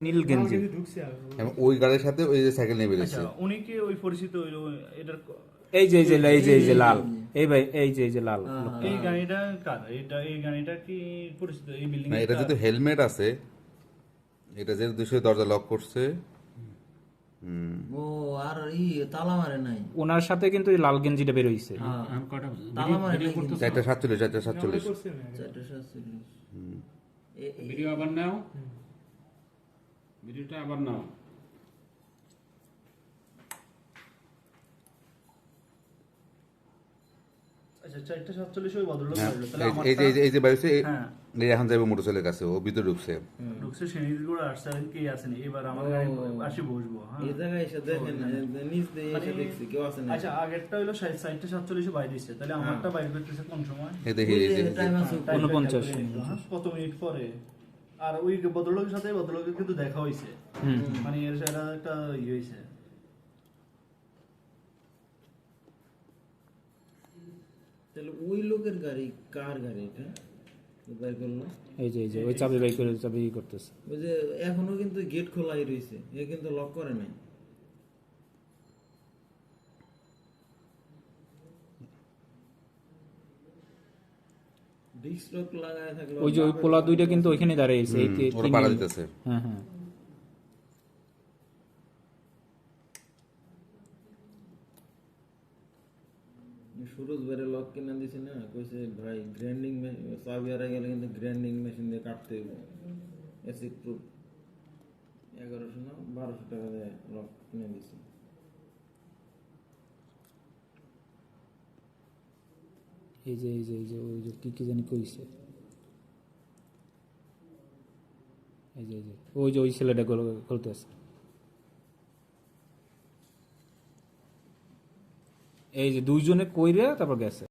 নীল গেঞ্জি। ঢুকছে আর এবং ওই গাড়ির সাথে ওই যে সাইকেল নিয়ে আচ্ছা বেরিয়েছে। উনি কি ওই পরিচিত ওই এটার এই যে এই যে এই যে এই যে লাল। এই ভাই এই যে এই যে লাল। এই গাড়িটা কার? এটা এই গাড়িটা কি পরিচিত? এই বিল্ডিং না এটা যেহেতু হেলমেট আছে এটা যেহেতু দুশো দরজা লক করছে হুম। ও আর ই তালা মারে নাই। ওনার সাথে কিন্তু এই লাল গেঞ্জিটা বের হইছে হ্যাঁ তালা মারে নাই ভিডিও আবার নাও। ভিডিওটা আবার নাও। আচ্ছা চারটা সাতচল্লিশ ওই ভদ্রলোক হ্যাঁ বাড়লো তাহলে এই- এই যে এই যে- এই যে বাড়িছে হ্যাঁ। এই এখন যাবে মোটরসাইকেলের কাছে ও ভিতরে ঢুকছে। ঢুকছে সিঁড়িরগুলো আসছে কে আসেনি এবার আমার আসি বসবো হ্যাঁ। এই জায়গায় এসে দেখেন না, দিয়ে এসে দেখছি কেউ আছে না আচ্ছা আগেরটা হলো সাইডটা সাতচল্লিশে বাইরে দিচ্ছে তাহলে আমারটা বাইরে করতেছে কোন সময়? এই দেখি এই যে হ্যাঁ, কত মিনিট পরে? আর ওই ভদ্রলোকের সাথে ভদ্রলোকের কিন্তু দেখা হয়েছে মানে এর সাথে একটা ইয়ে হয়েছে তাহলে ওই লোকের গাড়ি কার গাড়ি এটা? বের করল এই যে এই যে ওই চাবি বাই করে চাবি করতেছে। ওই যে এখনও কিন্তু গেট খোলাই রয়েছে এ কিন্তু লক করে নাই। ওই যে ওই পোলা দুইটা কিন্তু ওইখানে দাঁড়িয়েছে এই ওরা তিন- পাড়া দিতেছে হ্যাঁ হ্যাঁ। সুরজ বেড়ে লক কিনা দিছি না কইছে ভাই গ্রাইন্ডিং চাবি হারা গেলে কিন্তু গ্রাইন্ডিং মেশিন দিয়ে কাটতে হইব। অ্যাসিড প্রুফ এগারোশো না বারোশো টাকা দিয়ে লক কিনে দিছি। এই যে এই যে এই যে, ওই যে, কি কি জানি কইছে। এই যে এই যে, ওই যে, ওই ছেলেটা করতেছে এই যে, দুইজনে কইরে তারপর গেছে।